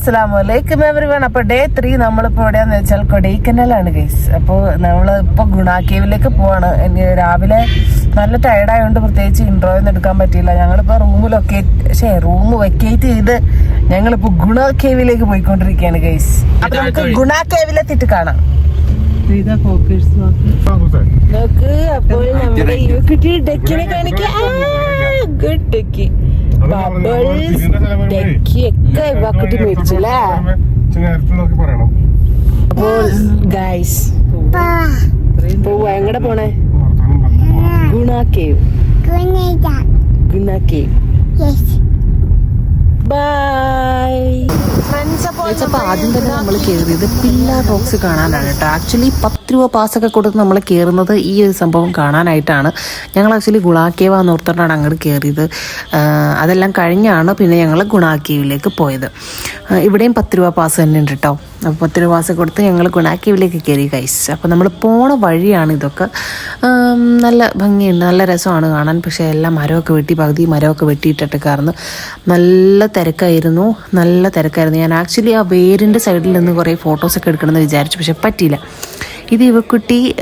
അസ്സാം വലൈക്കും everyone അപ്പൊ ഡേ ത്രീ നമ്മളിപ്പോ എവിടെയാന്ന് വെച്ചാൽ കൊടൈക്കനാലാണ് ഗൈസ് അപ്പോൾ നമ്മൾ ഇപ്പൊ ഗുണാക്കേവിലേക്ക് കേവിലേക്ക് പോവാണ്. എനിക്ക് രാവിലെ നല്ല ടയർഡായതുകൊണ്ട് പ്രത്യേകിച്ച് ഇൻട്രോ ഒന്നും എടുക്കാൻ പറ്റിയില്ല. ഞങ്ങളിപ്പോ റൂം ലൊക്കേറ്റ് പക്ഷേ റൂം വെക്കേറ്റ് ചെയ്ത് ഞങ്ങളിപ്പോ ഗുണ കേവിലേക്ക് പോയിക്കൊണ്ടിരിക്കുകയാണ് ഗൈസ് അപ്പൊ നമുക്ക് ഗുണ കേവിലെത്തിയിട്ട് കാണാം. നോക്ക്. അപ്പോൾ നമ്മുടെ യുക്കിട്ടി ഡെക്കിനെ കാണിക്കാം. ഗുഡ് ഡെക്കി ബബിൾസ് ഡെക്കി ഒക്കെ ഇവാക്കുട്ടി മേടിച്ചല്ലേ അപ്പോൾ ഗൈസ് പോവാ എങ്ങടെ പോണേ ഗുണ കേവ് ഗുണ കേവ് അപ്പോൾ ആദ്യം തന്നെ നമ്മൾ കയറിയത് പില്ല റോക്സ് കാണാനാണ് കേട്ടോ. ആക്ച്വലി പത്ത് രൂപ പാസ്സൊക്കെ കൊടുത്ത് നമ്മൾ കയറുന്നത് ഈ ഒരു സംഭവം കാണാനായിട്ടാണ്. ഞങ്ങൾ ആക്ച്വലി ഗുണാക്കേവ എന്ന് ഓർത്തിട്ടാണ് അങ്ങോട്ട് കയറിയത് അതെല്ലാം കഴിഞ്ഞാണ് പിന്നെ ഞങ്ങൾ ഗുണാക്കേവിലേക്ക് പോയത്. ഇവിടെയും പത്ത് രൂപ പാസ് തന്നെ ഉണ്ട് കേട്ടോ അപ്പോൾ പത്ത് രൂപ പാസ് കൊടുത്ത് ഞങ്ങൾ ഗുണാക്കേവിലേക്ക് കയറി കഴിച്ചു അപ്പോൾ നമ്മൾ പോണ വഴിയാണ് ഇതൊക്കെ. നല്ല ഭംഗിയുണ്ട്. നല്ല രസമാണ് കാണാൻ. പക്ഷേ എല്ലാം മരമൊക്കെ വെട്ടി പകുതി മരമൊക്കെ വെട്ടിയിട്ടിട്ട് കാരണം നല്ല തിരക്കായിരുന്നു. നല്ല തിരക്കായിരുന്നു. ഞാൻ ആക്ച്വലി ആ വേരിന്റെ സൈഡിൽ നിന്ന് കുറേ ഫോട്ടോസൊക്കെ എടുക്കണമെന്ന് വിചാരിച്ചു. പക്ഷെ പറ്റിയില്ല. ഇത് ഇവക്കുട്ടി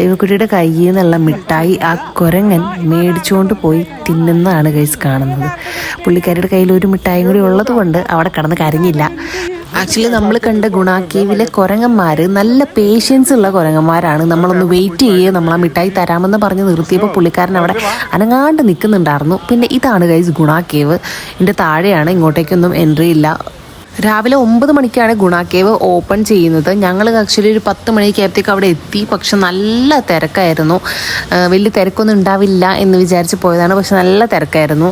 ഇവക്കുട്ടിയുടെ കയ്യിൽ നിന്നുള്ള മിഠായി ആ കുരങ്ങൻ മേടിച്ചുകൊണ്ട് പോയി തിന്നുന്നതാണ് കേസ് കാണുന്നത്. പുള്ളിക്കാരിയുടെ കയ്യിൽ ഒരു മിഠായും കൂടി ഉള്ളത് കൊണ്ട് അവിടെ കിടന്ന് കരഞ്ഞില്ല. ആക്ച്വലി നമ്മൾ കണ്ട ഗുണാക്കേവിലെ കുരങ്ങന്മാർ നല്ല പേഷ്യൻസ് ഉള്ള കുരങ്ങന്മാരാണ്. നമ്മളൊന്ന് വെയിറ്റ് ചെയ്യുക നമ്മൾ ആ മിഠായി തരാമെന്ന് പറഞ്ഞ് നിർത്തിയപ്പോൾ പുള്ളിക്കാരൻ അവിടെ അനങ്ങാണ്ട് നിൽക്കുന്നുണ്ടായിരുന്നു. പിന്നെ ഇതാണ് ഗൈസ് ഗുണാക്കേവ് എന്റെ താഴെയാണ് ഇങ്ങോട്ടേക്കൊന്നും എൻട്രി ഇല്ല. രാവിലെ ഒമ്പത് മണിക്കാണ് ഗുണാക്കേവ് ഓപ്പൺ ചെയ്യുന്നത്. ഞങ്ങൾ ആക്ച്വലി ഒരു പത്ത് മണിക്കായത്തേക്ക് അവിടെ എത്തി. പക്ഷെ നല്ല തിരക്കായിരുന്നു. വലിയ തിരക്കൊന്നും ഉണ്ടാവില്ല എന്ന് വിചാരിച്ച് പോയതാണ്. പക്ഷെ നല്ല തിരക്കായിരുന്നു.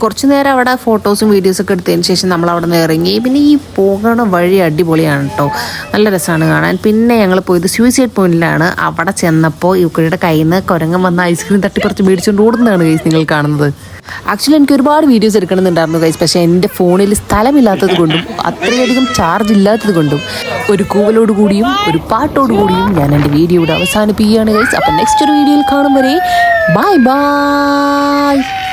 കുറച്ച് നേരം അവിടെ ഫോട്ടോസും വീഡിയോസൊക്കെ എടുത്തതിന് ശേഷം നമ്മൾ അവിടെ നിന്ന് ഇറങ്ങി. പിന്നെ ഈ പോകണ വഴി അടിപൊളിയാണ് കേട്ടോ നല്ല രസമാണ് കാണാൻ. പിന്നെ ഞങ്ങൾ പോയത് സൂയിസൈഡ് പോയിന്റിലാണ് അവിടെ ചെന്നപ്പോൾ ഇവരുടെ കയ്യിൽ നിന്ന് കുരങ്ങൻ വന്ന ഐസ്ക്രീം തട്ടിപ്പറിച്ച് മേടിച്ചുകൊണ്ട് ഓടുന്നതാണ് ഗൈസ് നിങ്ങൾ കാണുന്നത്. ആക്ച്വലി എനിക്ക് ഒരുപാട് വീഡിയോസ് എടുക്കണമെന്നുണ്ടായിരുന്നു ഗൈസ് പക്ഷേ എന്റെ ഫോണിൽ സ്ഥലമില്ലാത്തത് കൊണ്ടും അത്രയധികം ചാർജ് ഇല്ലാത്തത് കൊണ്ടും ഒരു കൂവലോട് കൂടിയും ഒരു പാട്ടോട് കൂടിയും ഞാൻ എന്റെ വീഡിയോ അവസാനിപ്പിക്കുകയാണ് ഗൈസ് അപ്പം നെക്സ്റ്റ് ഒരു വീഡിയോയിൽ കാണും വരെ. Bye bye